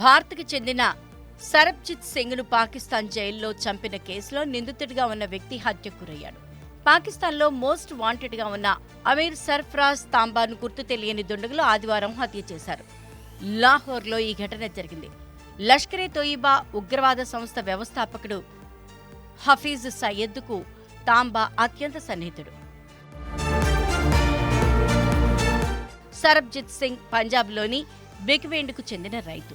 భారత్కి చెందిన సరబ్జిత్ సింగ్ను పాకిస్తాన్ జైల్లో చంపిన కేసులో నిందితుడిగా ఉన్న వ్యక్తి హత్యకు గురయ్యాడు. పాకిస్తాన్లో మోస్ట్ వాంటెడ్గా ఉన్న అమీర్ సర్ఫరాజ్ తాంబాను గుర్తు తెలియని దుండగులు ఆదివారం హత్య చేశారు. లాహోర్లో ఈ ఘటన జరిగింది. లష్కరే తోయిబా ఉగ్రవాద సంస్థ వ్యవస్థాపకుడు హఫీజ్ సయ్యద్కు తాంబా అత్యంత సన్నిహితుడు. సరబ్జిత్ సింగ్ పంజాబ్లోని బిగ్వేండ్కు చెందిన రైతు.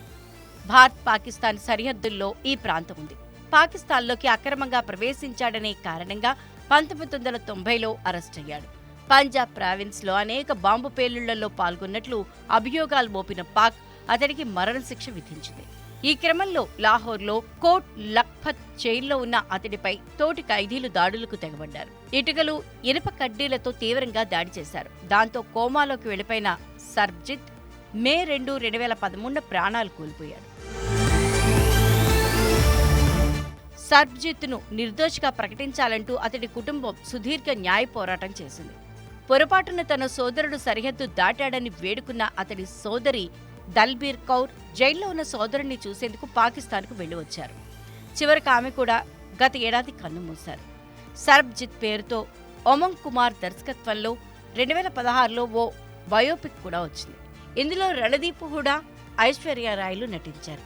భారత్ పాకిస్తాన్ సరిహద్దుల్లో ఈ ప్రాంతం ఉంది. పాకిస్తాన్లోకి అక్రమంగా ప్రవేశించాడనే కారణంగా పంతొమ్మిది వందల తొంభైలో అరెస్ట్ అయ్యాడు. పంజాబ్ ప్రావిన్స్లో అనేక బాంబు పేలుళ్ళలో పాల్గొన్నట్లు అభియోగాలు మోపిన పాక్ అతడికి మరణశిక్ష విధించింది. ఈ క్రమంలో లాహోర్లో కోట్ లఖ్పత్ జైల్లో ఉన్న అతడిపై తోటి ఖైదీలు దాడులకు తెగబడ్డారు. ఇటుకలు ఇనుప కడ్డీలతో తీవ్రంగా దాడి చేశారు. దాంతో కోమాలోకి వెళ్ళిపోయిన సర్బ్జిత్ మే రెండు రెండు వేల పదమూడున ప్రాణాలు కోల్పోయాడు. సర్బ్జిత్ను నిర్దోషిగా ప్రకటించాలంటూ అతడి కుటుంబం సుదీర్ఘ న్యాయ పోరాటం చేసింది. పొరపాటున తన సోదరుడు సరిహద్దు దాటాడని వేడుకున్న అతడి సోదరి దల్బీర్ కౌర్ జైల్లో ఉన్న సోదరుణ్ణి చూసేందుకు పాకిస్తాన్కు వెళ్ళి వచ్చారు చివరికి ఆమె కూడా గత ఏడాది కన్నుమూశారు సర్బ్జిత్ పేరుతో ఒమంగ్ కుమార్ దర్శకత్వంలో రెండు వేల పదహారులో ఓ బయోపిక్ కూడా వచ్చింది. ఇందులో రణదీప్ హుడా ఐశ్వర్య రాయలు నటించారు.